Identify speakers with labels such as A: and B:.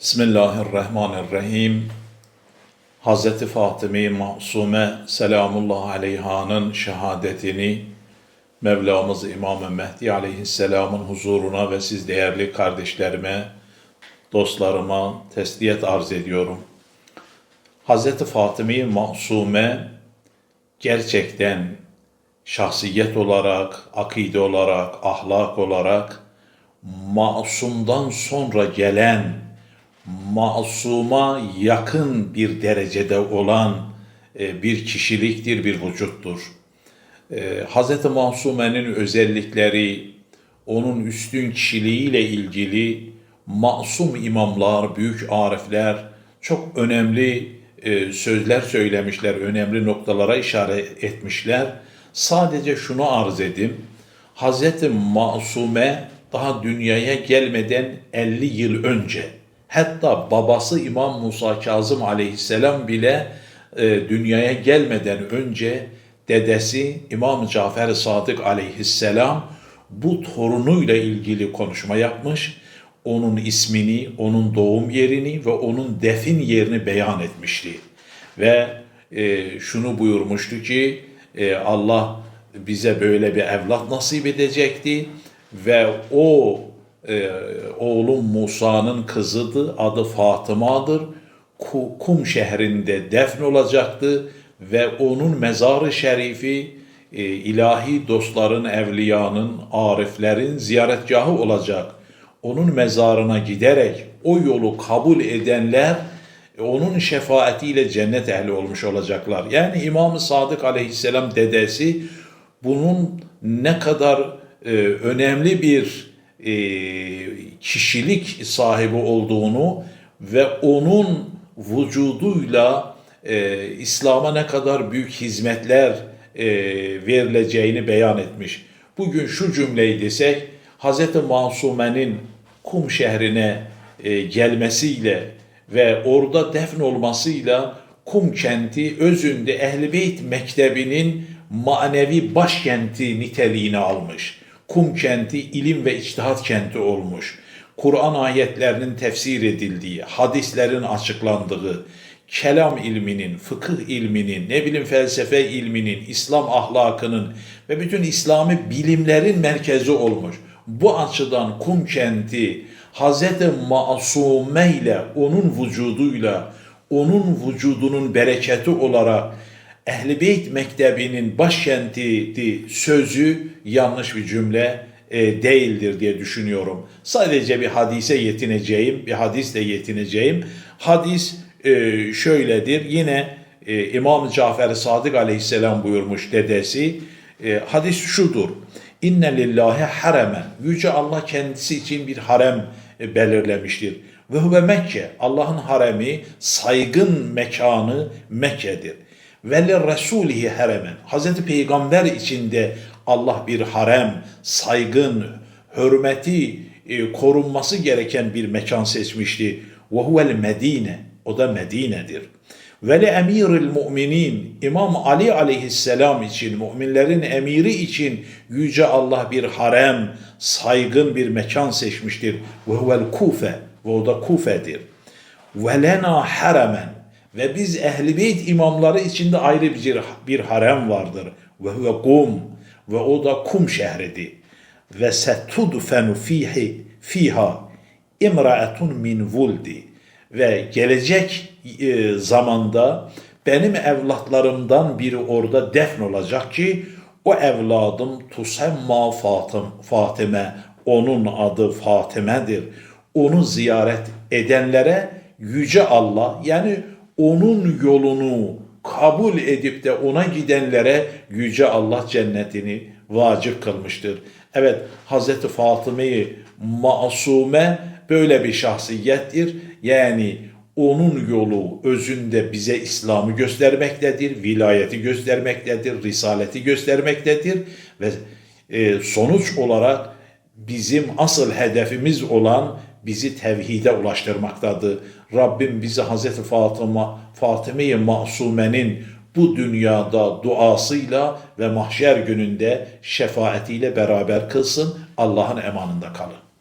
A: Bismillahirrahmanirrahim. Hazreti Fatıma Masume selamullah aleyhanın şehadetini Mevlamız İmam Mehdi aleyhisselamın huzuruna ve siz değerli kardeşlerime, dostlarıma tesliyet arz ediyorum. Hazreti Fatıma Masume gerçekten şahsiyet olarak, akide olarak, ahlak olarak masumdan sonra gelen masuma yakın bir derecede olan e, bir kişiliktir, bir vücuttur. E, Hz. Masume'nin özellikleri, onun üstün kişiliğiyle ilgili masum imamlar, büyük arifler çok önemli e, sözler söylemişler, önemli noktalara işaret etmişler. Sadece şunu arz edeyim. Hz. Masume daha dünyaya gelmeden 50 yıl önce hatta babası İmam Musa Kazım aleyhisselam bile e, dünyaya gelmeden önce dedesi İmam Cafer Sadık aleyhisselam bu torunuyla ilgili konuşma yapmış. Onun ismini, onun doğum yerini ve onun defin yerini beyan etmişti. Ve e, şunu buyurmuştu ki e, Allah bize böyle bir evlat nasip edecekti ve o e, oğlum Musa'nın kızıdı, adı Fatıma'dır. Kum şehrinde defn olacaktı ve onun mezarı şerifi e, ilahi dostların, evliyanın, ariflerin ziyaretgahı olacak. Onun mezarına giderek o yolu kabul edenler e, onun şefaatiyle cennet ehli olmuş olacaklar. Yani İmam-ı Sadık aleyhisselam dedesi bunun ne kadar e, önemli bir e, kişilik sahibi olduğunu ve onun vücuduyla e, İslam'a ne kadar büyük hizmetler e, verileceğini beyan etmiş. Bugün şu cümleyi desek, Hz. Masume'nin Kum şehrine e, gelmesiyle ve orada defn olmasıyla Kum kenti özünde Ehl-i Beyt Mektebi'nin manevi başkenti niteliğini almış. Kum kenti ilim ve içtihat kenti olmuş. Kur'an ayetlerinin tefsir edildiği, hadislerin açıklandığı, kelam ilminin, fıkıh ilminin, ne bileyim felsefe ilminin, İslam ahlakının ve bütün İslami bilimlerin merkezi olmuş. Bu açıdan Kum kenti Hz. Masume ile onun vücuduyla, onun vücudunun bereketi olarak Ehl-i Beyt Mektebi'nin başkentiydi sözü yanlış bir cümle e, değildir diye düşünüyorum. Sadece bir hadise yetineceğim, bir hadisle yetineceğim. Hadis e, şöyledir. Yine e, İmam Cafer Sadık aleyhisselam buyurmuş dedesi. E, hadis şudur. İnne lillahi haremen. Yüce Allah kendisi için bir harem e, belirlemiştir. Ve huve Mekke. Allah'ın haremi, saygın mekanı Mekke'dir ve li resulihi haremen. Hazreti Peygamber içinde Allah bir harem, saygın, hürmeti e, korunması gereken bir mekan seçmişti. Ve huvel Medine. O da Medine'dir. Ve li emiril müminin İmam Ali aleyhisselam için, müminlerin emiri için Yüce Allah bir harem, saygın bir mekan seçmiştir. Ve huvel Kufe. Ve o da Kufe'dir. Ve lena haremen ve biz ehli beyt imamları içinde ayrı bir, bir harem vardır. Ve huve kum ve o da kum şehridir. Ve setudfenu fihi fiha imraetun min vuldi ve gelecek e, zamanda benim evlatlarımdan biri orada defn olacak ki o evladım tusemma Fatım, Fatime onun adı Fatime'dir. Onu ziyaret edenlere yüce Allah yani onun yolunu kabul edip de ona gidenlere yüce Allah cennetini vacip kılmıştır. Evet Hazreti Fatıma'yı masume böyle bir şahsiyettir. Yani onun yolu özünde bize İslam'ı göstermektedir, vilayeti göstermektedir, risaleti göstermektedir ve e, sonuç olarak bizim asıl hedefimiz olan bizi tevhide ulaştırmaktadır. Rabbim bizi Hazreti Fatıma, Fatıma-i Masume'nin bu dünyada duasıyla ve mahşer gününde şefaatiyle beraber kılsın. Allah'ın emanında kalın.